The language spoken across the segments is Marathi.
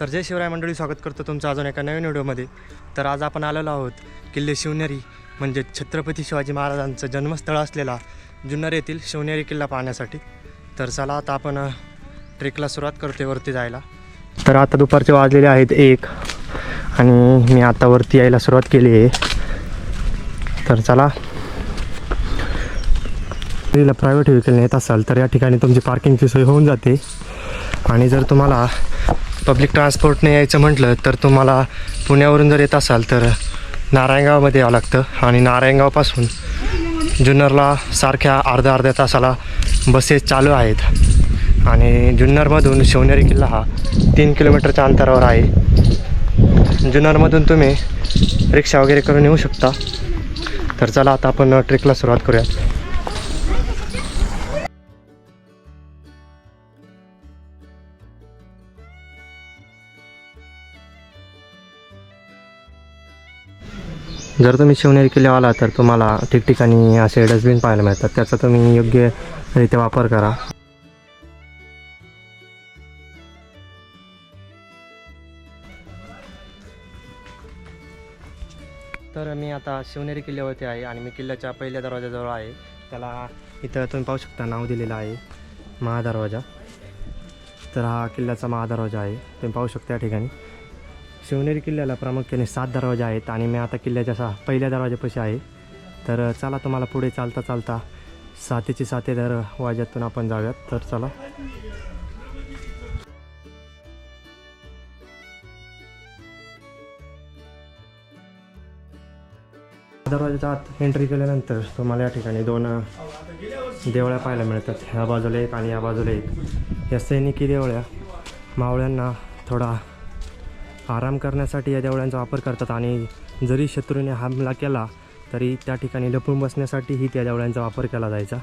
तर जय शिवराय मंडळी स्वागत करतो तुमचं अजून एका नवीन व्हिडिओमध्ये. तर आज आपण आलेलो आहोत किल्ले शिवनेरी म्हणजे छत्रपती शिवाजी महाराजांचं जन्मस्थळ असलेला जुन्नर येथील शिवनेरी किल्ला पाहण्यासाठी. तर चला आता आपण ट्रेकला सुरुवात करते वरती जायला. तर आता दुपारचे वाजलेले आहेत एक आणि मी आता वरती यायला सुरुवात केली आहे. तर चला. तिला प्रायव्हेट व्हेकल नेत असाल तर या ठिकाणी तुमची पार्किंगची सोय होऊन जाते. आणि जर तुम्हाला पब्लिक ट्रान्सपोर्टने यायचं म्हटलं तर तुम्हाला पुण्यावरून जर येत असाल तर नारायणगावमध्ये यावं लागतं. आणि नारायणगावपासून जुन्नरला सारख्या अर्ध्या अर्ध्या तासाला बसेस चालू आहेत. आणि जुन्नरमधून शिवनेरी किल्ला हा तीन किलोमीटरच्या अंतरावर आहे. जुन्नरमधून तुम्ही रिक्षा वगैरे करून येऊ शकता. तर चला आता आपण ट्रेकला सुरुवात करूयात. जर तुम्ही शिवनेरी किल्ल्यावर आला तर तुम्हाला ठिकठिकाणी असे डस्टबिन पाहायला मिळतात. त्याचा तुम्ही योग्यरित्या वापर करा. तर मी आता शिवनेरी किल्ल्यावरती आहे आणि मी किल्ल्याच्या पहिल्या दरवाजाजवळ आहे. त्याला इथं तुम्ही पाहू शकता नाव दिलेलं आहे महादरवाजा. तर हा किल्ल्याचा महादरवाजा आहे. तुम्ही पाहू शकता या ठिकाणी. शिवनेरी किल्ल्याला प्रामुख्याने सात दरवाजे आहेत आणि मी आता किल्ल्याच्या सा पहिल्या दरवाजापाशी आहे. तर चला तुम्हाला पुढे चालता चालता सातीची साते दरवाज्यातून आपण जाऊयात. तर चला. दरवाजाच्या आत एंट्री केल्यानंतर तुम्हाला या ठिकाणी दोन देवळ्या पाहायला मिळतात. ह्या बाजूला एक आणि या बाजूला एक. या सैनिकी देवळ्या मावळ्यांना थोडा आराम करण्यासाठी या देवळ्यांचा वापर करतात आणि जरी शत्रूने हमला केला तरी त्या ठिकाणी लपून बसण्यासाठीही त्या देवळ्यांचा वापर केला जायचा.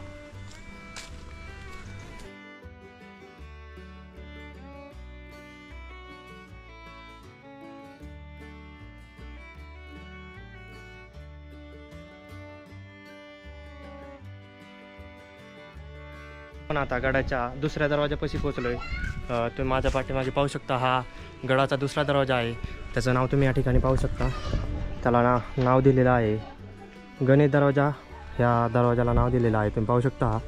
आपण आता गडाच्या दुसऱ्या दरवाजापाशी पोचलो आहे तुम्ही माझ्या पाठीमागे पाहू शकता हा गडाचा दुसरा दरवाजा आहे. त्याचं नाव तुम्ही या ठिकाणी पाहू शकता. त्याला ना नाव दिलेलं आहे गणेश दरवाजा. ह्या दरवाजाला नाव दिलेलं आहे. तुम्ही पाहू शकता हा.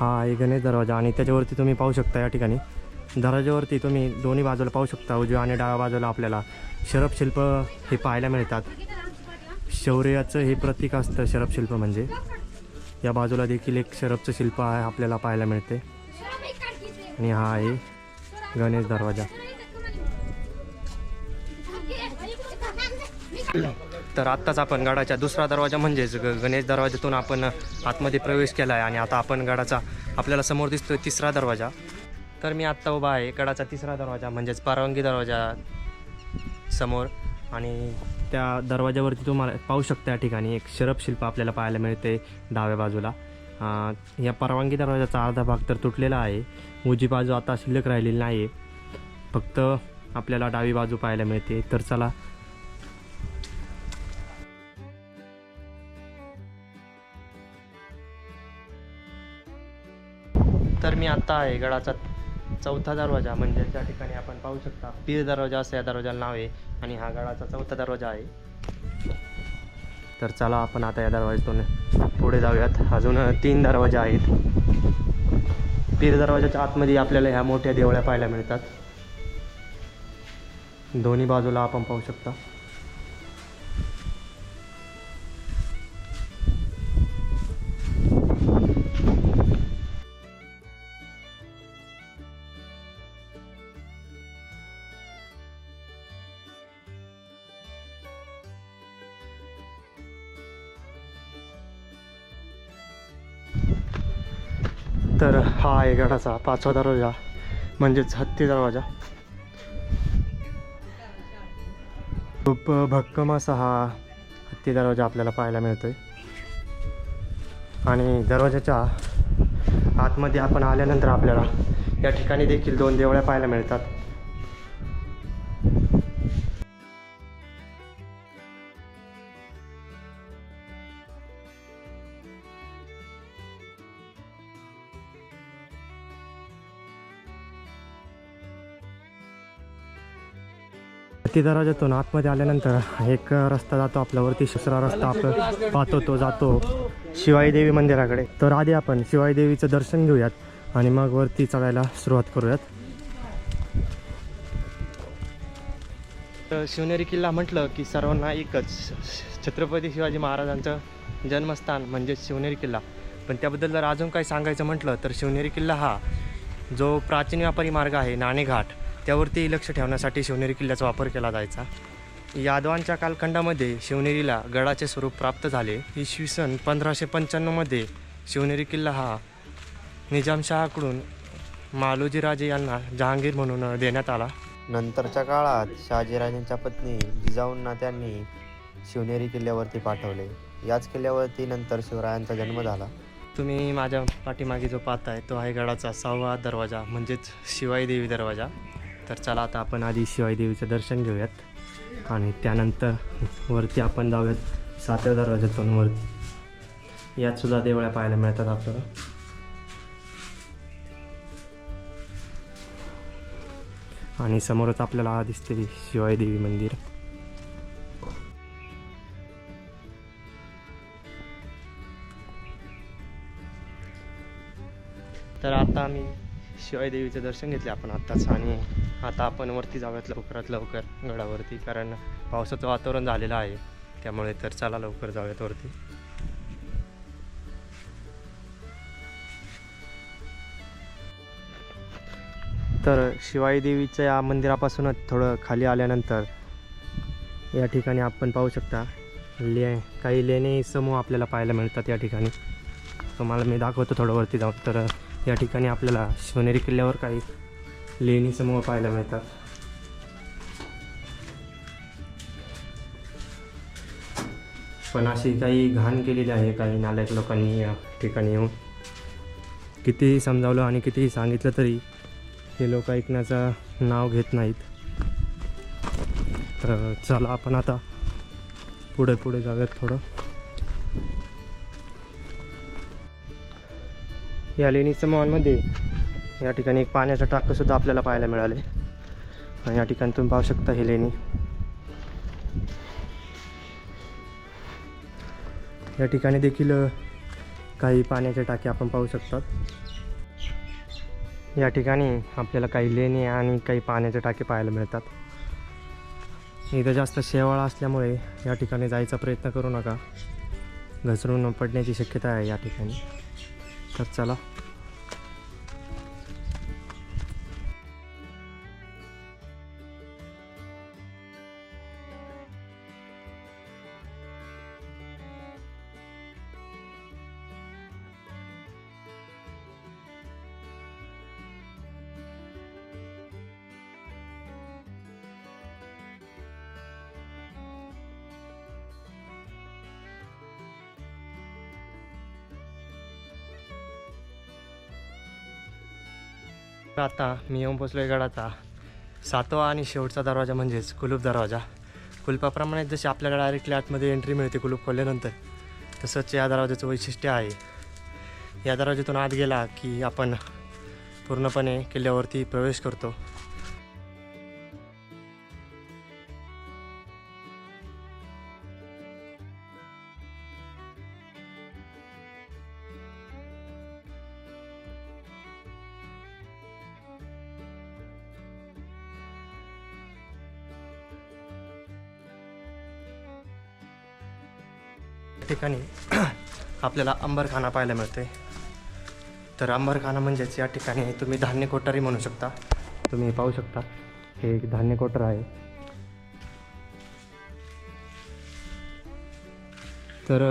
हा आहे गणेश दरवाजा आणि त्याच्यावरती तुम्ही पाहू शकता या ठिकाणी. दरवाजावरती तुम्ही दोन्ही बाजूला पाहू शकता. उजव्या आणि डाव्या बाजूला आपल्याला शरपशिल्प हे पाहायला मिळतात. शौर्याचं हे प्रतीक असतं शरप शिल्प म्हणजे. या बाजूला देखील एक शरबचं शिल्प आहे आपल्याला पाहायला मिळते. आणि हा आहे गणेश दरवाजा. तर आत्ताच आपण गडाच्या दुसरा दरवाजा म्हणजेच ग गणेश दरवाजातून आपण आतमध्ये प्रवेश केला आहे आणि आता आपण गडाचा आपल्याला समोर दिसतोय तिसरा दरवाजा. तर मी आत्ता उभा आहे गडाचा तिसरा दरवाजा म्हणजेच परवानगी दरवाजा समोर. आणि त्या दरवाजावरती तुम्हाला पाहू शकता या ठिकाणी एक शरप शिल्प आपल्याला पाहायला मिळते डाव्या बाजूला. या परवानगी दरवाजाचा अर्धा भाग तर तुटलेला आहे. उजी बाजू आता शिल्लक राहिलेली नाही आहे फक्त आपल्याला डावी बाजू पाहायला मिळते. तर चला. तर मी आत्ता आहे गडाचा चौथा दरवाजा म्हणजे त्या ठिकाणी आपण पाहू शकता पीर दरवाजा असं या दरवाजाला नाव आहे आणि हा गडाचा चौथा दरवाजा आहे. तर चला आपण आता या दरवाज्यातून पुढे जाऊयात. अजून तीन दरवाजे आहेत. पीर दरवाजाच्या आतमध्ये आपल्याला ह्या मोठ्या देवळ्या पाहायला मिळतात. दोन्ही बाजूला आपण पाहू शकता. तर हा आहे गडाचा पाचवा दरवाजा म्हणजेच हत्ती दरवाजा. खूप भक्कम असा हा हत्ती दरवाजा आपल्याला पाहायला मिळतो आहे आणि दरवाजाच्या आतमध्ये आपण आल्यानंतर आपल्याला या ठिकाणी देखील दोन देवळ्या पाहायला मिळतात. वरती ना आतमध्ये आल्यानंतर एक रस्ता जातो आपल्यावरती वरती दुसरा रस्ता आपण पाहतो तो जातो शिवाई देवी मंदिराकडे. तर आधी आपण शिवाई देवीचं दर्शन घेऊयात आणि मग वरती चढायला सुरुवात करूयात. तर शिवनेरी किल्ला म्हटलं की सर्वांना एकच छत्रपती शिवाजी महाराजांचं जन्मस्थान म्हणजे शिवनेरी किल्ला. पण त्याबद्दल जर अजून काही सांगायचं म्हटलं तर शिवनेरी किल्ला हा जो प्राचीन व्यापारी मार्ग आहे नाणेघाट. त्यावरती लक्ष ठेवण्यासाठी शिवनेरी किल्ल्याचा वापर केला जायचा. यादवांच्या कालखंडामध्ये शिवनेरीला गडाचे स्वरूप प्राप्त झाले. इसवी सन पंधराशे पंच्याण्णवमध्ये शिवनेरी किल्ला हा निजामशहाकडून मालोजीराजे यांना जहांगीर म्हणून देण्यात आला. नंतरच्या काळात शहाजीराजांच्या पत्नी जिजाऊंना त्यांनी शिवनेरी किल्ल्यावरती पाठवले. याच किल्ल्यावरती नंतर शिवरायांचा जन्म झाला. तुम्ही माझ्या पाठीमागे जो पाहताय तो आहे गडाचा सहावा दरवाजा म्हणजेच शिवाई देवी दरवाजा. तर चला आता आपण आधी शिवाई देवीचं दर्शन घेऊयात. आणि त्यानंतर वरती आपण जाऊयात सातव्या दरवाजातून वरती. यात सुद्धा देवळ्या पाहायला मिळतात आपल्याला. आणि समोरच आपल्याला दिसते शिवाई देवी मंदिर. तर आता आम्ही शिवाई देवीचं दर्शन घेतले आपण आत्ताच आणि आता आपण वरती जाऊयात लवकरात लवकर गडावरती कारण पावसाचं वातावरण झालेलं आहे. त्यामुळे तर चला लवकर जाऊयात वरती. तर शिवाई देवीच्या या मंदिरापासूनच थोडं खाली आल्यानंतर या ठिकाणी आपण पाहू शकता ले काही लेणे समूह आपल्याला पाहायला मिळतात या ठिकाणी. तुम्हाला मी दाखवतो थोडं वरती जाऊन. तर या ठिकाणी आपल्याला शिवनेरी किल्ल्यावर काही लेणी समूह पाहायला मिळतात पण अशी काही घाण केलेली आहे काही नालायक लोकांनी या ठिकाणी येऊन कितीही समजावलं आणि कितीही सांगितलं तरी हे लोक ऐकण्याचं नाव घेत नाहीत तर चला आपण आता पुढे पुढे जाऊयात थोडं या लेणी समूहांमध्ये या ठिकाणी एक पाण्याचं टाकंसुद्धा आपल्याला पाहायला मिळाले आणि या ठिकाणी तुम्ही पाहू शकता हे लेणी. या ठिकाणी देखील काही पाण्याचे टाके आपण पाहू शकतात. या ठिकाणी आपल्याला काही लेणी आणि काही पाण्याचे टाके पाहायला मिळतात. इथं जास्त शेवाळा असल्यामुळे या ठिकाणी जायचा प्रयत्न करू नका. घसरून पडण्याची शक्यता आहे या ठिकाणी. तर चला. तर आता मी येऊन पोचलो गडाचा. सातवा आणि शेवटचा दरवाजा म्हणजेच कुलूप दरवाजा. कुलपाप्रमाणे जशी आपल्याला डायरेक्टली आतमध्ये एंट्री मिळते कुलूप खोलल्यानंतर तसंच या दरवाजाचं वैशिष्ट्य आहे. या दरवाजातून आत गेला की आपण पूर्णपणे किल्ल्यावरती प्रवेश करतो. ठिकाणी आपल्याला अंबरखाना पाहायला मिळते तर अंबरखाना म्हणजेच या ठिकाणी तुम्ही धान्य कोठारी म्हणू शकता. तुम्ही पाहू शकता. हे एक धान्य कोटर आहे. तर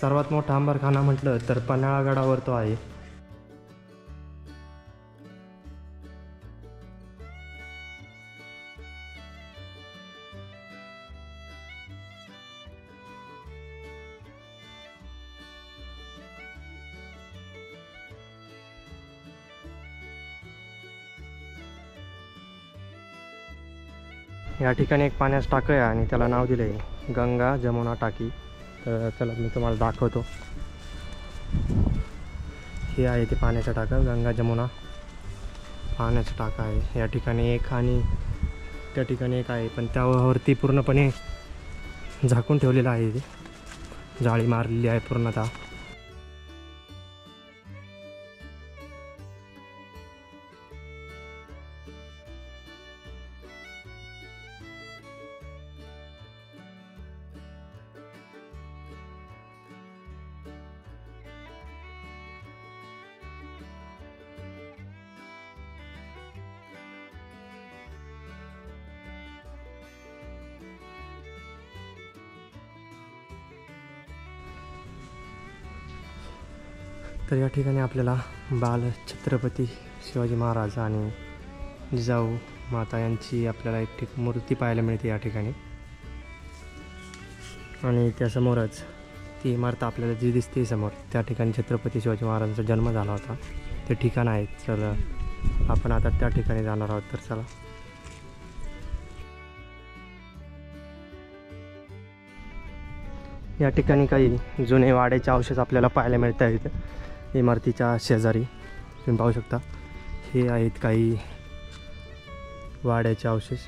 सर्वात मोठा अंबरखाना म्हटलं तर पन्हाळा गडावर तो आहे. या ठिकाणी एक पाण्याचं टाकं आहे आणि त्याला नाव दिलं आहे गंगा जमुना टाकी. तर चला मी तुम्हाला दाखवतो. हे आहे ते पाण्याचं टाकं गंगा जमुना पाण्याचं टाकं आहे. या ठिकाणी एक आणि त्या ठिकाणी एक आहे पण त्यावरती पूर्णपणे झाकून ठेवलेलं आहे. ते जाळी मारलेली आहे पूर्णतः. तर या ठिकाणी आपल्याला बाल छत्रपती शिवाजी महाराज आणि जिजाऊ माता यांची आपल्याला एक ठिक मूर्ती पाहायला मिळते या ठिकाणी. आणि त्यासमोरच ती इमारत आपल्याला जी दिसते समोर त्या ठिकाणी छत्रपती शिवाजी महाराजांचा जन्म झाला होता. ते ठिकाण आहे तर आपण आता त्या ठिकाणी जाणार आहोत तर चला. या ठिकाणी काही जुने वाड्याचे अवशेष आपल्याला पाहायला मिळत आहेत इमारतीच्या शेजारी. तुम्ही पाहू शकता. हे आहेत काही वाड्याचे अवशेष.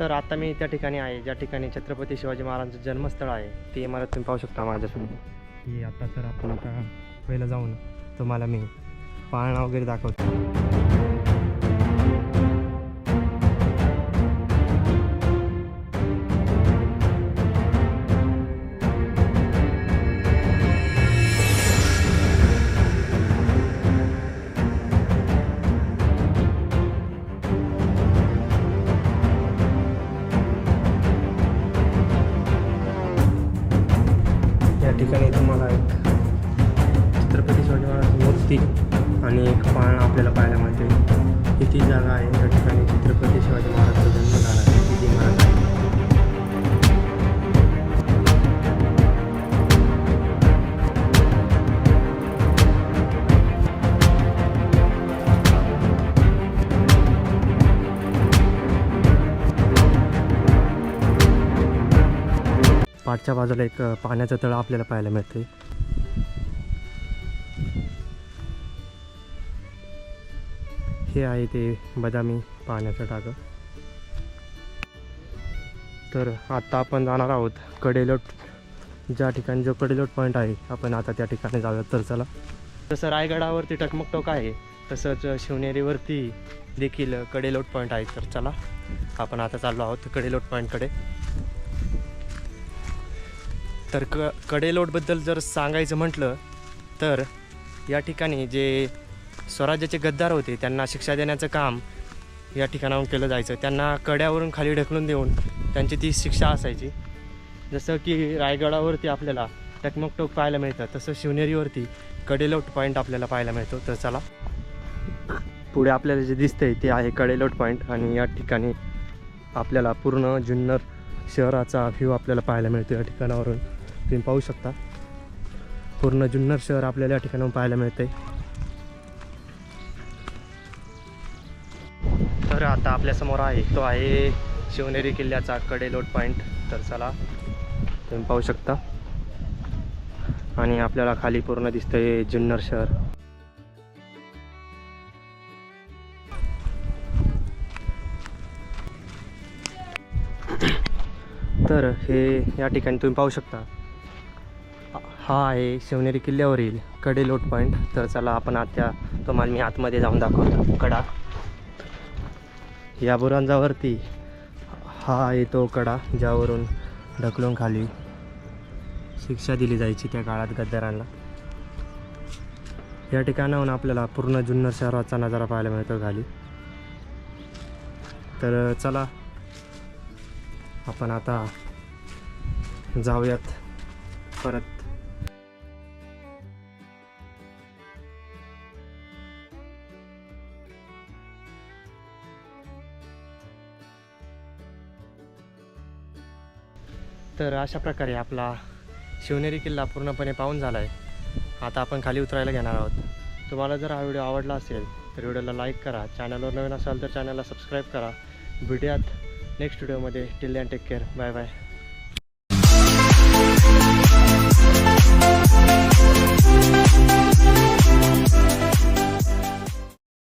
तर आता मी त्या ठिकाणी आहे ज्या ठिकाणी छत्रपती शिवाजी महाराजांचं जन्मस्थळ आहे ती इमारत तुम्ही पाहू शकता माझ्यासमोर. ती आता तर आपण आता पहिलं जाऊन तुम्हाला मी पाळणा वगैरे दाखवतो. पाठच्या बाजूला एक पाण्याचं तळ आपल्याला पाहायला मिळते हे आहे ते बदामी पाण्याचं टाकं तर आता आपण जाणार आहोत कडेलोट. ज्या ठिकाणी जो कडेलोट पॉईंट आहे आपण आता त्या ठिकाणी जाऊयात. तर चला. जसं रायगडावरती टकमक टोक आहे तसंच शिवनेरीवरती देखील कडेलोट पॉईंट आहे. तर चला आपण आता चाललो आहोत कडेलोट पॉईंटकडे तर क कडेलोटबद्दल जर सांगायचं म्हटलं तर या ठिकाणी जे स्वराज्याचे गद्दार होते त्यांना शिक्षा देण्याचं काम या ठिकाणाहून केलं जायचं. त्यांना कड्यावरून खाली ढकलून देऊन त्यांची ती शिक्षा असायची. जसं की रायगडावरती आपल्याला टकमक टोक पाहायला मिळतं तसं शिवनेरीवरती कडेलोट पॉईंट आपल्याला पाहायला मिळतो. तर चला. पुढे आपल्याला जे दिसतंय ते आहे कडेलोट पॉईंट आणि या ठिकाणी आपल्याला पूर्ण जुन्नर शहराचा व्ह्यू आपल्याला पाहायला मिळतो या ठिकाणावरून. तुम्ही पाहू शकता. पूर्ण जुन्नर शहर आपल्याला या ठिकाणाहून पाहायला मिळतंय. तर आता आपल्यासमोर आहे तो आहे शिवनेरी किल्ल्याचा कडेलोट पॉईंट तर चला तुम्ही पाहू शकता. आणि आपल्याला खाली पूर्ण दिसतंय जुन्नर शहर. तर हे या ठिकाणी तुम्ही पाहू शकता. हा आहे शिवनेरी किल्ल्यावरील कडेलोट पॉईंट तर चला आपण आता तुम्हाला मी आतमध्ये जाऊन दाखवतो. कडा. या बुरांजावरती हा आहे तो कडा ज्यावरून ढकलून खाली शिक्षा दिली जायची त्या काळात गद्दारांना. या ठिकाणाहून आपल्याला पूर्ण जुन्नर शहराचा नजारा पाहायला मिळतो खाली. तर चला आपण आता जाऊयात परत. तर अशा प्रकारे आपला शिवनेरी किल्ला पूर्णपणे पाहून झाला आहे आता आपण खाली उतरायला घेणार आहोत. तुम्हाला जर हा व्हिडिओ आवडला असेल तर व्हिडिओला लाईक करा. चॅनलवर नवीन असाल तर चॅनलला सबस्क्राईब करा. व्हिडिओत नेक्स्ट व्हिडिओमध्ये. Till and take care. Bye bye.